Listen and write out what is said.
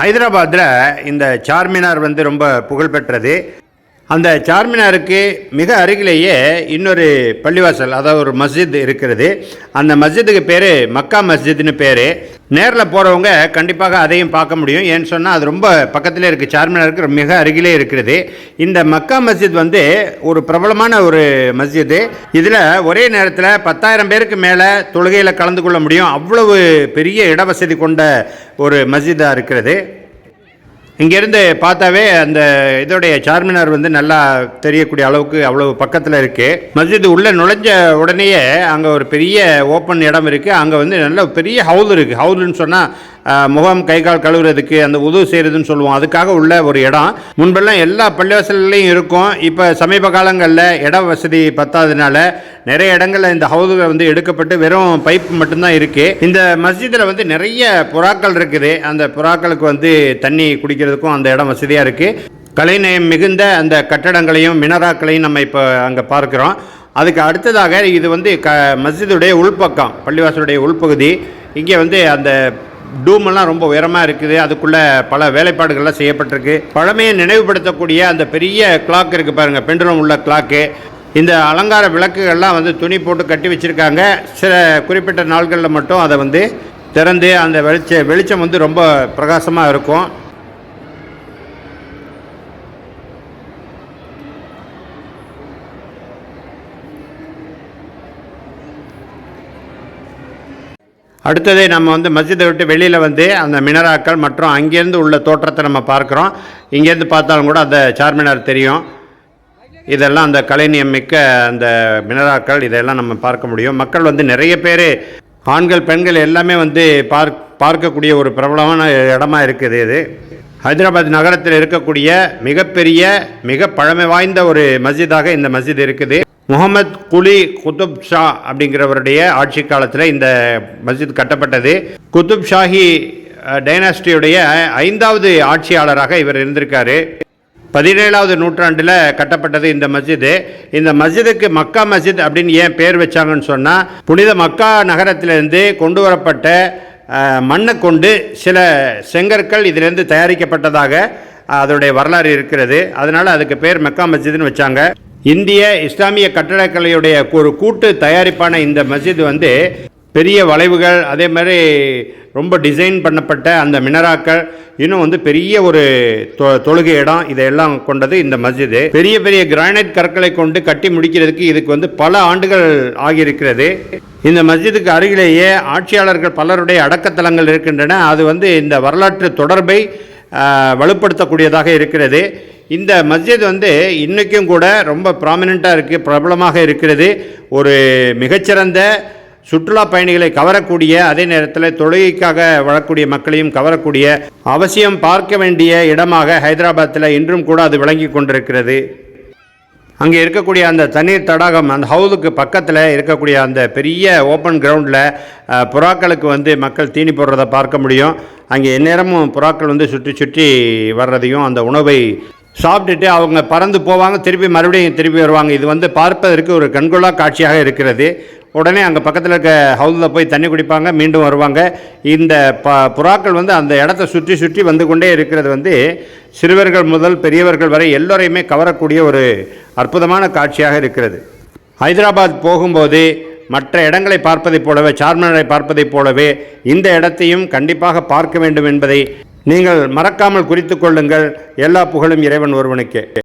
ஹைதராபாத்தில் இந்த சார்மினார் வந்து ரொம்ப புகழ்பெற்றது. அந்த சார்மினாருக்கு மிக அருகிலேயே இன்னொரு பள்ளிவாசல் அதாவது ஒரு மஸ்ஜித் இருக்கிறது. அந்த மஸ்ஜிதுக்கு பேர் மக்கா மஸ்ஜித்னு பேர். நேரில் போகிறவங்க கண்டிப்பாக அதையும் பார்க்க முடியும். ஏன்னு சொன்னால் அது ரொம்ப பக்கத்திலே இருக்குது சார்மினாருக்கு மிக அருகிலே இருக்கிறது. இந்த மக்கா மஸ்ஜித் வந்து ஒரு பிரபலமான ஒரு மஸ்ஜிது. இதில் ஒரே நேரத்தில் பத்தாயிரம் பேருக்கு மேலே தொழுகையில் கலந்து கொள்ள முடியும். அவ்வளவு பெரிய இடவசதி கொண்ட ஒரு மஸ்ஜிதாக இருக்கிறது. இங்கேருந்து பார்த்தாவே அந்த இதோடைய சார்மினார் வந்து நல்லா தெரியக்கூடிய அளவுக்கு அவ்வளவு பக்கத்தில் இருக்குது மஸ்ஜித் உள்ளே நுழைஞ்ச உடனேயே அங்கே ஒரு பெரிய ஓப்பன் இடம் இருக்குது அங்கே வந்து நல்ல பெரிய ஹவுல் இருக்குது ஹவுலுன்னு சொன்னால் முகம் கை கால் கழுவுறதுக்கு அந்த உதவு செய்கிறதுன்னு சொல்லுவோம். அதுக்காக உள்ள ஒரு இடம். முன்பெல்லாம் எல்லா பள்ளிவாசல்லையும் இருக்கும். இப்போ சமீப காலங்களில் இட வசதி பத்தாததுனால நிறைய இடங்களில் இந்த ஹவுதுகள் வந்து எடுக்கப்பட்டு வெறும் பைப் மட்டும்தான் இருக்குது இந்த மஸ்ஜிதில் வந்து நிறைய புறாக்கள் இருக்குது. அந்த புறாக்களுக்கு வந்து தண்ணி குடிக்கிறதுக்கும் அந்த இடம் வசதியாக இருக்குது கலைநயம் மிகுந்த அந்த கட்டடங்களையும் மினராக்களையும் நம்ம இப்போ அங்கே பார்க்குறோம். அதுக்கு அடுத்ததாக இது வந்து க மஸ்ஜிதுடைய உள்பக்கம் பள்ளிவாசலுடைய உள்பகுதி. இங்கே வந்து அந்த டூமெல்லாம் ரொம்ப உயரமாக இருக்குது. அதுக்குள்ளே பல வேலைப்பாடுகள்லாம் செய்யப்பட்டிருக்கு. பழமையை நினைவுபடுத்தக்கூடிய அந்த பெரிய கிளாக் இருக்குது பாருங்கள் பெண்டுலம் உள்ள கிளாக்கு இந்த அலங்கார விளக்குகள்லாம் வந்து துணி போட்டு கட்டி வச்சுருக்காங்க. சில குறிப்பிட்ட நாள்களில் மட்டும் அதை வந்து திறந்து அந்த வெளிச்ச வெளிச்சம் வந்து ரொம்ப பிரகாசமாக இருக்கும். அடுத்தது நம்ம வந்து மஸ்ஜிதை விட்டு வெளியில் வந்து அந்த மினராக்கள் மற்றும் அங்கேருந்து உள்ள தோற்றத்தை நம்ம பார்க்குறோம். இங்கேருந்து பார்த்தாலும் கூட அந்த சார்மினார் தெரியும். இதெல்லாம் அந்த கலைநியம் மிக்க அந்த மினராக்கள் இதெல்லாம் நம்ம பார்க்க முடியும். மக்கள் வந்து நிறைய பேர் ஆண்கள் பெண்கள் எல்லாமே வந்து பார்க் பார்க்கக்கூடிய ஒரு பிரபலமான இடமா இருக்குது இது. ஹைதராபாத் நகரத்தில் இருக்கக்கூடிய மிகப்பெரிய மிக பழமை வாய்ந்த ஒரு மஸ்ஜிதாக இந்த மஸ்ஜித் இருக்குது. முகமது குலி குதுப் ஷா அப்படிங்கிறவருடைய ஆட்சி காலத்தில் இந்த மஸ்ஜித் கட்டப்பட்டது. குதுப் ஷாஹி டைனாஸ்டியுடைய ஐந்தாவது ஆட்சியாளராக இவர் இருந்திருக்காரு. பதினேழாவது நூற்றாண்டில் கட்டப்பட்டது இந்த மஸ்ஜிது. இந்த மஸ்ஜிதுக்கு மக்கா மஸ்ஜித் அப்படின்னு ஏன் பேர் வச்சாங்கன்னு சொன்னால் புனித மக்கா நகரத்திலிருந்து கொண்டு வரப்பட்ட மண்ணை கொண்டு சில செங்கற்கள் இதிலிருந்து தயாரிக்கப்பட்டதாக அதனுடைய வரலாறு இருக்கிறது. அதனால் அதுக்கு பேர் மக்கா மஸ்ஜிதுன்னு வச்சாங்க. இந்திய இஸ்லாமிய கட்டடக்கலையுடைய ஒரு கூட்டு தயாரிப்பான இந்த மஸ்ஜித் வந்து பெரிய வளைவுகள் அதே மாதிரி ரொம்ப டிசைன் பண்ணப்பட்ட அந்த மினராக்கள் இன்னும் வந்து பெரிய ஒரு தொ- தொழுகை இடம் இதையெல்லாம் கொண்டது இந்த மஸ்ஜிது. பெரிய பெரிய கிரானைட் கற்களை கொண்டு கட்டி முடிக்கிறதுக்கு இதுக்கு வந்து பல ஆண்டுகள் ஆகியிருக்கிறது. இந்த மஸ்ஜிதுக்கு அருகிலேயே ஆட்சியாளர்கள் பலருடைய அடக்கத்தலங்கள் இருக்கின்றன. அது வந்து இந்த வரலாற்று தொடர்பை வலுப்படுத்தக்கூடியதாக இருக்கிறது. இந்த மஸ்ஜித் வந்து இன்றைக்கும் கூட ரொம்ப ப்ராமினெண்ட்டாக இருக்குது பிரபலமாக இருக்கிறது. ஒரு மிகச்சிறந்த சுற்றுலா பயணிகளை கவரக்கூடிய அதே நேரத்தில் தொழுகைக்காக வரக்கூடிய மக்களையும் கவரக்கூடிய அவசியம் பார்க்க வேண்டிய இடமாக ஹைதராபாத்தில் இன்றும் கூட அது விளங்கி கொண்டிருக்கிறது. அங்கே இருக்கக்கூடிய அந்த தண்ணீர் தடாகம் அந்த ஹவுதுக்கு பக்கத்தில் இருக்கக்கூடிய அந்த பெரிய ஓப்பன் கிரவுண்டில் புறாக்களுக்கு வந்து மக்கள் தீனி போடுறதை பார்க்க முடியும். அங்கே எந்நேரமும் புறாக்கள் வந்து சுற்றி சுற்றி வர்றதையும் அந்த உணவை சாப்பிட்டுட்டு அவங்க பறந்து போவாங்க திருப்பி மறுபடியும் திருப்பி வருவாங்க. இது வந்து பார்ப்பதற்கு ஒரு கண்கொள்ளா காட்சியாக இருக்கிறது. உடனே அங்கே பக்கத்தில் இருக்க ஹவுஸில் போய் தண்ணி குடிப்பாங்க மீண்டும் வருவாங்க. இந்த ப புறாக்கள் வந்து அந்த இடத்த சுற்றி சுற்றி வந்து கொண்டே இருக்கிறது வந்து சிறுவர்கள் முதல் பெரியவர்கள் வரை எல்லோரையுமே கவரக்கூடிய ஒரு அற்புதமான காட்சியாக இருக்கிறது. ஹைதராபாத் போகும்போது மற்ற இடங்களை பார்ப்பதைப் போலவே சார்மினாரை பார்ப்பதைப் போலவே இந்த இடத்தையும் கண்டிப்பாக பார்க்க வேண்டும் என்பதை நீங்கள் மறக்காமல் குறித்து கொள்ளுங்கள். எல்லா புகழும் இறைவன் ஒருவனுக்கே.